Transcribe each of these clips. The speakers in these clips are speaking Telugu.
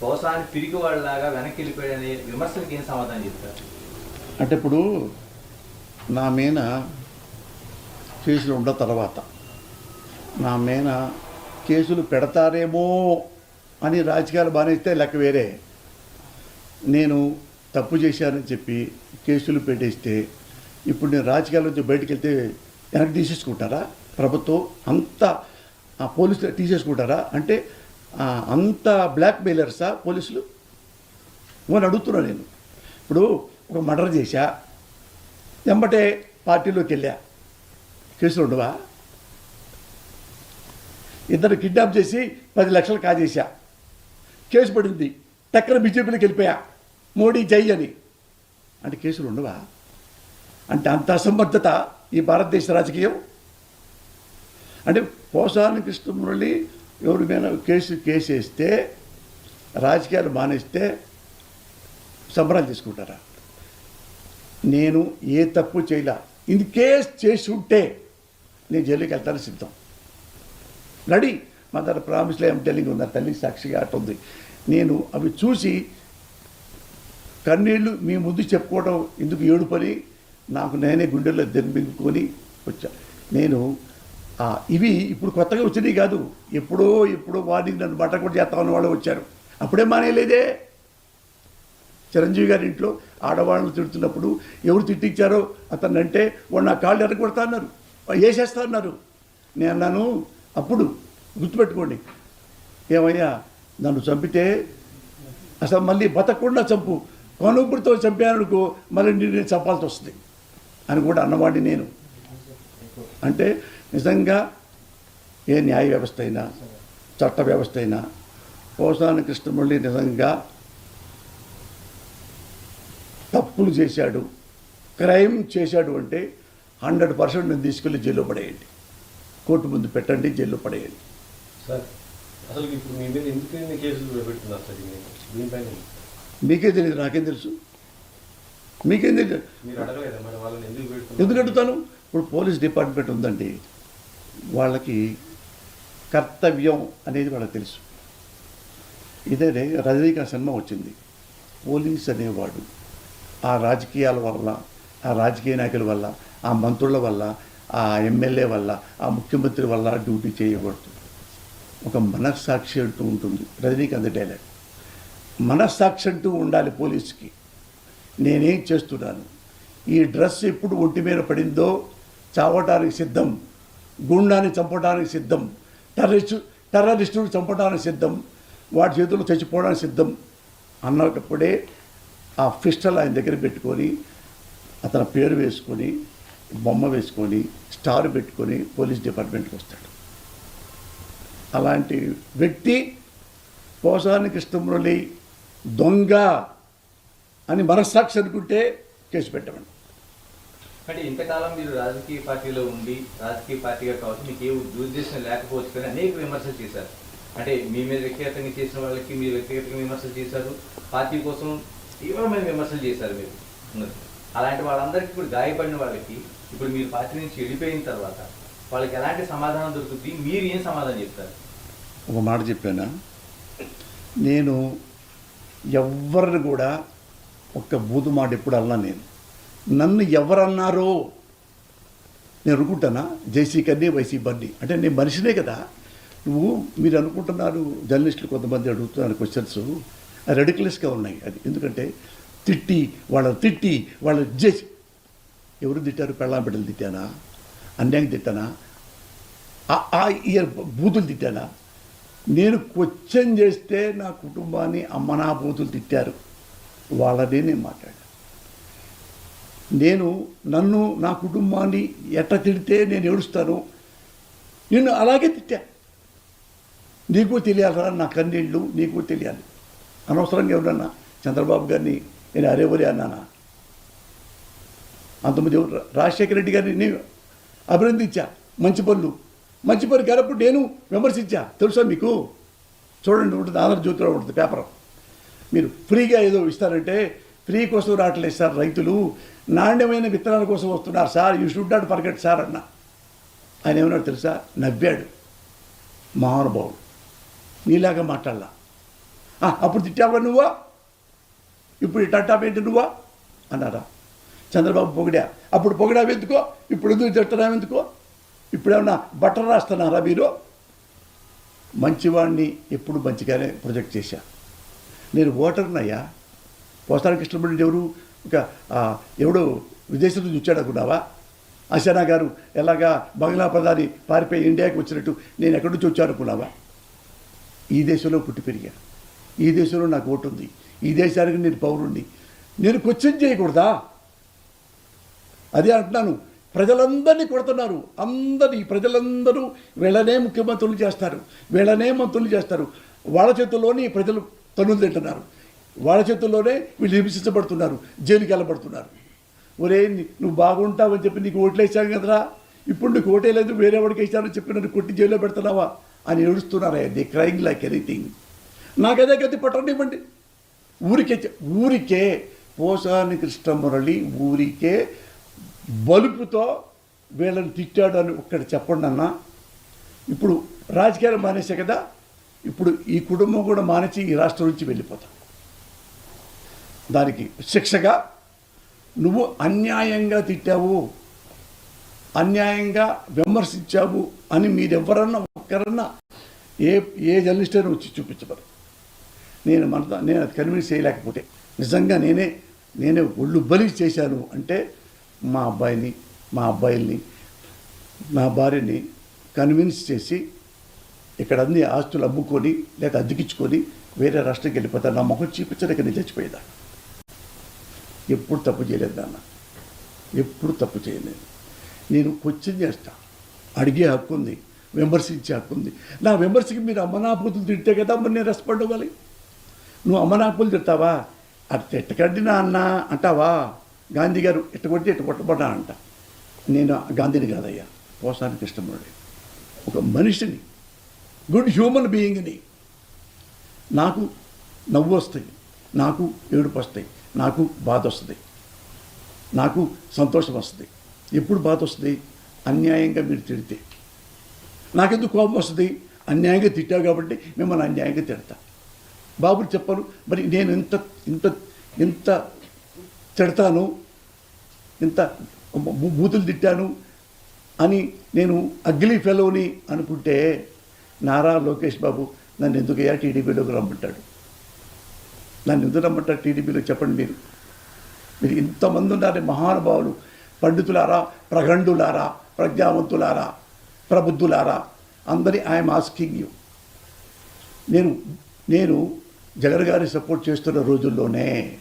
కోసాన్ని పిరికి వాళ్ళలాగా వెనక్కి వెళ్ళిపోయాడని విమర్శలకు ఏం సమాధానం చెప్తారు? అంటే ఇప్పుడు నా మీద కేసులు ఉన్న తర్వాత నా మీద కేసులు పెడతారేమో అని రాజకీయాలు బానేస్తే లెక్క వేరే. నేను తప్పు చేశానని చెప్పి కేసులు పెట్టేస్తే ఇప్పుడు నేను రాజకీయాల నుంచి బయటకు వెళ్తే వెనక్కి తీసేసుకుంటారా? ప్రభుత్వం అంత ఆ పోలీసులు తీసేసుకుంటారా? అంటే అంత బ్లాక్ మెయిలర్సా పోలీసులు? అని అడుగుతున్నా నేను. ఇప్పుడు ఒక మర్డర్ చేశా వెంబటే పార్టీలోకి వెళ్ళా. కేసులు ఉండవా? ఇద్దరు కిడ్నాప్ చేసి పది లక్షలు కాజేశా. కేసు పడింది టక్కన బీజేపీలోకి వెళ్ళిపోయా. మోడీ జై అని. అంటే కేసులు ఉండవా? అంటే అంత అసమర్థత ఈ భారతదేశ రాజకీయం? అంటే పోసాని కృష్ణమురళి ఎవరి మీద కేసు కేసు వేస్తే రాజకీయాలు మానేస్తే సంబరాలు తీసుకుంటారా? నేను ఏ తప్పు చేయలే. ఇది కేసు చేసి ఉంటే నేను జైలుకి వెళ్తాను సిద్ధం. రెడీ మదర్ ప్రామిస్లో ఏం టెలింగ్ ఉంది? తల్లి సాక్షిగా అటుంది నేను అవి చూసి కన్నీళ్ళు మీ ముందు చెప్పుకోవడం ఎందుకు ఏడుపని నాకు నేనే గుండెల్లో దెబ్బింగుకొని వచ్చా. నేను ఇవి ఇప్పుడు కొత్తగా వచ్చినాయి కాదు. ఎప్పుడో ఎప్పుడో వార్నింగ్ నన్ను బట్ట కూడా చేస్తామని వాళ్ళు వచ్చారు. అప్పుడే మానేయలేదే? చిరంజీవి గారి ఇంట్లో ఆడవాళ్ళని తిడుతున్నప్పుడు ఎవరు తిట్టించారో అతను అంటే వాడు నా కాళ్ళు ఎరగొడతా అన్నారు. వేసేస్తా అన్నారు. నేను అన్నాను అప్పుడు గుర్తుపెట్టుకోండి. ఏమయ్యా నన్ను చంపితే అసలు మళ్ళీ బతకకుండా చంపు. కొనుగుడితో చంపాననుకో మళ్ళీ నేను చంపాల్సి వస్తుంది. అని కూడా అన్నవాడిని నేను. అంటే నిజంగా ఏ న్యాయ వ్యవస్థ అయినా చట్ట వ్యవస్థ అయినా పోసాని కృష్ణమురళి నిజంగా తప్పులు చేశాడు క్రైమ్ చేశాడు అంటే హండ్రెడ్ పర్సెంట్ నేను తీసుకెళ్ళి జైల్లో పడేయండి. కోర్టు ముందు పెట్టండి జైల్లో పడేయండి. సార్ అసలు ఇప్పుడు మీ మీద ఎందుకు ఇన్ని కేసులు సార్ దీనిపైన మీకే తెలియదు నాకేం తెలుసు? మీకేం తెలియదు ఎందుకు అడుగుతాను? ఇప్పుడు పోలీస్ డిపార్ట్మెంట్ ఉందండి. వాళ్ళకి కర్తవ్యం అనేది వాళ్ళకి తెలుసు. ఇదే రజనీకాంత్ సినిమా వచ్చింది. పోలీస్ అనేవాడు. ఆ రాజకీయాల వల్ల ఆ రాజకీయ నాయకుల వల్ల ఆ మంత్రుల వల్ల ఆ ఎమ్మెల్యే వల్ల ఆ ముఖ్యమంత్రి వల్ల డ్యూటీ చేయకూడదు. ఒక మనస్సాక్షి అంటూ ఉంటుంది. రజనీకాంత్ డైలాగ్. మనస్సాక్షి అంటూ ఉండాలి పోలీసుకి. నేనేం చేస్తున్నాను? ఈ డ్రెస్ ఎప్పుడు ఒంటి మీద పడిందో చావటానికి సిద్ధం. గుండాన్ని చంపడానికి సిద్ధం. టెర్రరిస్టు టెర్రరిస్టులు చంపడానికి సిద్ధం. వాటి చేతులు చచ్చిపోవడానికి సిద్ధం అన్నప్పుడే ఆ పిస్టల్ ఆయన దగ్గర పెట్టుకొని అతని పేరు వేసుకొని బొమ్మ వేసుకొని స్టార్ పెట్టుకొని పోలీస్ డిపార్ట్మెంట్కి వస్తాడు. అలాంటి వ్యక్తి పోసాని కృష్ణమురళి దొంగ అని మనస్సాక్షి అనుకుంటే కేసు పెట్టమండి అంటే ఇంతకాలం మీరు రాజకీయ పార్టీలో ఉండి రాజకీయ పార్టీగా కావచ్చు మీకు ఏ దురుద్దేశం లేకపోవచ్చు కానీ అనేక విమర్శలు చేశారు. అంటే మీ మీద వ్యక్తిగతంగా చేసిన వాళ్ళకి మీరు వ్యక్తిగతంగా విమర్శలు చేశారు. పార్టీ కోసం తీవ్రమైన విమర్శలు చేశారు మీరు. అలాంటి వాళ్ళందరికీ ఇప్పుడు గాయపడిన వాళ్ళకి ఇప్పుడు మీరు పార్టీ నుంచి వెళ్ళిపోయిన తర్వాత వాళ్ళకి ఎలాంటి సమాధానం దొరుకుతుంది? మీరు ఏం సమాధానం చెప్తారు? ఒక మాట చెప్పానా? నేను ఎవరిని కూడా ఒక్క బూతు మాట ఎప్పుడు నేను. నన్ను ఎవరన్నారో? నేను అనుకుంటానా? జేసీ కన్నీ వైసీ బండి. అంటే నేను మనిషినే కదా. నువ్వు మీరు అనుకుంటున్నారు జర్నలిస్టులు కొంతమంది అడుగుతున్నారు క్వశ్చన్స్ రెడిక్యులస్గా ఉన్నాయి. అది ఎందుకంటే తిట్టి వాళ్ళని తిట్టి వాళ్ళని జడ్జ్ ఎవరు తిట్టారు? పెళ్ళాం బిడ్డలు తిట్టానా? అన్యాయం తిట్టానా? ఆ- ఇయర్ బూతులు తిట్టానా? నేను క్వశ్చన్ చేస్తే నా కుటుంబాన్ని అమ్మనా బూతులు తిట్టారు. వాళ్ళనే నేను మాట్లాడాను. నేను నన్ను నా కుటుంబాన్ని ఎట్ట తిడితే నేను ఏడుస్తాను? నిన్ను అలాగే తిట్టా. నీకు తెలియాలరా నా కన్నీళ్ళు? నీకు తెలియాలి. అనవసరంగా ఎవరన్నా చంద్రబాబు గారిని నేను అరేవరి అన్నానా? అంతమంది రాజశేఖర రెడ్డి గారిని నేను అభినందించా. మంచి పనులు. మంచి పనులు కానప్పుడు నేను విమర్శించా. తెలుసా మీకు? చూడండి ఉంటుంది. ఆంధ్రజ్యోతిలో ఉంటుంది పేపర్. మీరు ఫ్రీగా ఏదో ఇస్తారంటే ఫ్రీ కోసం రావట్లేదు సార్ రైతులు. నాణ్యమైన విత్తనాల కోసం వస్తున్నారు sir you should not forget sir అన్న. ఆయన ఏమన్నాడు తెలుసా? నవ్వాడు. మహానుభావుడు నీలాగా మాట్లాడలా. అప్పుడు తిట్టావా నువ్వా? ఇప్పుడు ఇట్టంటావేంటి నువ్వా? అన్నారా. చంద్రబాబు పొగిడా. అప్పుడు పొగిడావు ఎందుకో? ఇప్పుడు ఎందుకు తిట్టడం ఎందుకో? ఇప్పుడేమన్నా బట్టలు రాస్తున్నారా మీరు? మంచివాడిని ఎప్పుడు మంచిగానే ప్రొజెక్ట్ చేశా. నేను ఓటర్నయ్యా. పోస్తానికి కృష్ణమూర్తి ఎవరు? ఇక ఎవడు ఎవడో విదేశం నుంచి వచ్చాడు అనుకున్నావా? గారు ఎలాగా బంగ్లా ప్రధాని పారిపోయి ఇండియాకి వచ్చినట్టు నేను ఎక్కడి నుంచి వచ్చాడనుకున్నావా ఈ దేశంలో పుట్టి పెరిగా. ఈ దేశంలో నాకు ఓటు ఉంది. ఈ దేశానికి నేను పౌరుణ్ణి. నేను క్వశ్చన్ చేయకూడదా? అదే అంటున్నాను. ప్రజలందరినీ కొడుతున్నారు. అందరి ప్రజలందరూ వీళ్ళనే ముఖ్యమంత్రులు చేస్తారు. వీళ్ళనే మంత్రులు చేస్తారు. వాళ్ళ చేతుల్లోని ప్రజలు తనులు తింటున్నారు. వాళ్ళ చేతుల్లోనే వీళ్ళు హింసించబడుతున్నారు జైలుకి వెళ్ళబడుతున్నారు. ఒరే నీ- నువ్వు బాగుంటావని చెప్పి నీకు ఓట్లు వేసాను కదరా? ఇప్పుడు నీకు ఓటే లేదు వేరే వాడికి వేసానని చెప్పి నన్ను కొట్టి జైల్లో పెడుతున్నావా? అని ఏడుస్తున్నారా ది క్రైంగ్ లైక్ ఎనీథింగ్ నాకదే గతి పట్టనివ్వండి ఊరికే ఊరికే పోసాని కృష్ణమురళి ఊరికే బలుపుతో వీళ్ళని తిట్టాడు అని ఒక్కటి చెప్పండి అన్న. ఇప్పుడు రాజకీయాలు మానేసే కదా ఇప్పుడు ఈ కుటుంబం కూడా మానేసి ఈ రాష్ట్రం నుంచి వెళ్ళిపోతాం. దానికి శిక్షగా నువ్వు అన్యాయంగా తిట్టావు అన్యాయంగా విమర్శించావు అని మీరెవరన్నా ఒక్కరన్నా ఏ ఏ జర్నలిస్ట్ అయినా వచ్చి చూపించబడు నేను మన నేను అది కన్విన్స్ చేయలేకపోతే నిజంగా నేనే నేనే ఒళ్ళు బలి చేశాను అంటే మా అబ్బాయిని మా అబ్బాయిల్ని నా భార్యని కన్విన్స్ చేసి ఇక్కడ అన్ని ఆస్తులు అమ్ముకొని లేక అద్దెకించుకొని వేరే రాష్ట్రంకి వెళ్ళిపోతాను. నా మొహం చూపించడానికి నేను చచ్చిపోయేదాన్ని. ఎప్పుడు తప్పు చేయలేదు నాన్న. ఎప్పుడు తప్పు చేయలేదు. నేను క్వశ్చన్ చేస్తా. అడిగే హక్కు ఉంది. విమర్శించే హక్కు ఉంది. నా విమర్శకి మీరు అమ్మనాపుతులు తింటే కదా మరి నేను రెస్పాండ్ అవ్వాలి? నువ్వు అమ్మనాపులు తిడతావా అది తిట్టకండి నా అన్న అంటావా? గాంధీ గారు ఇట్ట కొట్టి ఇట్ట కొట్టబడ్డా అంట. నేను గాంధీని కాదయ్యా. పోసాని కృష్ణమురళి. ఒక మనిషిని గుడ్ హ్యూమన్ బీయింగ్ని నాకు నవ్వు వస్తాయి. నాకు ఏడుపు వస్తాయి. నాకు బాధ వస్తుంది. నాకు సంతోషం వస్తుంది. ఎప్పుడు బాధ వస్తుంది? అన్యాయంగా మీరు తిడితే. నాకెందుకు కోపం వస్తుంది? అన్యాయంగా తిట్టావు కాబట్టి మిమ్మల్ని అన్యాయంగా తిడతా. బాబు చెప్పాను మరి నేను ఇంత ఇంత ఇంత తిడతాను? ఇంత బూతులు తిట్టాను? అని నేను అగ్లీ ఫెలోని అనుకుంటే నారా లోకేష్ బాబు నన్ను ఎందుకయ్యా టీడీపీలోకి రమ్మంటాడు? నన్ను ఎందుకు టీడీపీలో చెప్పండి మీరు. మీరు ఇంతమంది ఉన్నారు మహానుభావులు పండితులారా ప్రగండులారా ప్రజ్ఞావంతులారా ప్రబుద్ధులారా. అందరి ఐఎమ్ ఆస్కింగ్ యూ. నేను నేను జగన్ గారి సపోర్ట్ చేస్తున్న రోజుల్లోనే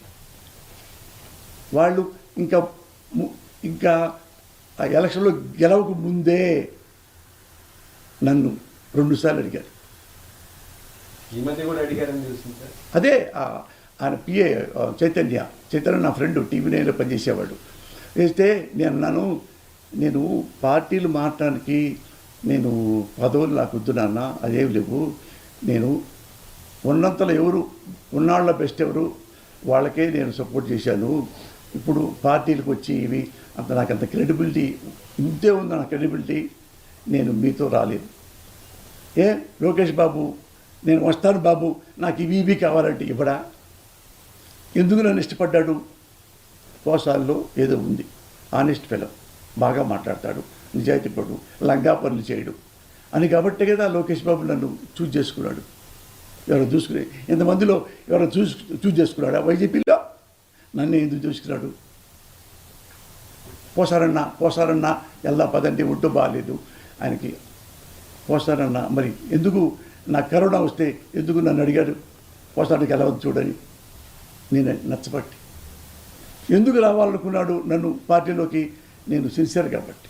వాళ్ళు ఇంకా ఇంకా ఆ ఎలక్షన్లో గెలవక ముందే నన్ను రెండుసార్లు అడిగారు. ఈ మధ్య కూడా అడిగారని తెలిసింది అదే ఆయన పిఏ చైతన్య. చైతన్య నా ఫ్రెండ్ టీవీ నైన్లో పనిచేసేవాడు. వేస్తే నేను అన్నాను నేను పార్టీలు మారటానికి నేను పదవులు నాకు వద్దు నాన్న అదేం లేవు. నేను ఉన్నంతలో ఎవరు ఉన్నాళ్ళ బెస్ట్ ఎవరు వాళ్ళకే నేను సపోర్ట్ చేశాను. ఇప్పుడు పార్టీలకు వచ్చి ఇవి అంత నాకు అంత క్రెడిబిలిటీ ఇంతే ఉంది నా క్రెడిబిలిటీ నేను మీతో రాలేదు. ఏ లోకేష్ బాబు నేను వస్తాను బాబు నాకు ఇవి ఇవి కావాలంటే ఇవ్వడా ఎందుకు నన్ను ఇష్టపడ్డాడు? పోసాల్లో ఏదో ఉంది. ఆనెస్ట్ ఫెలో బాగా మాట్లాడతాడు నిజాయితీ పడు లంగా పనులు చేయడు. అని కాబట్టి కదా లోకేష్ బాబు నన్ను చూజ్ చేసుకున్నాడు. ఎవరు చూసుకునే ఇంతమందిలో ఎవరు చూసు చూజ్ చేసుకున్నాడా? వైజీపీలో నన్ను ఎందుకు చూసుకున్నాడు? పోసారన్నా పోసారన్నా ఎలా పదండి ఒడ్డు బాగాలేదు ఆయనకి పోసారన్నా మరి ఎందుకు నా కరోనా వస్తే ఎందుకు నన్ను అడిగాడు పోసానికి ఎలా ఉంది చూడని. నేను నచ్చబట్టి ఎందుకు రావాలనుకున్నాడు నన్ను పార్టీలోకి? నేను సిన్సియర్ కాబట్టి.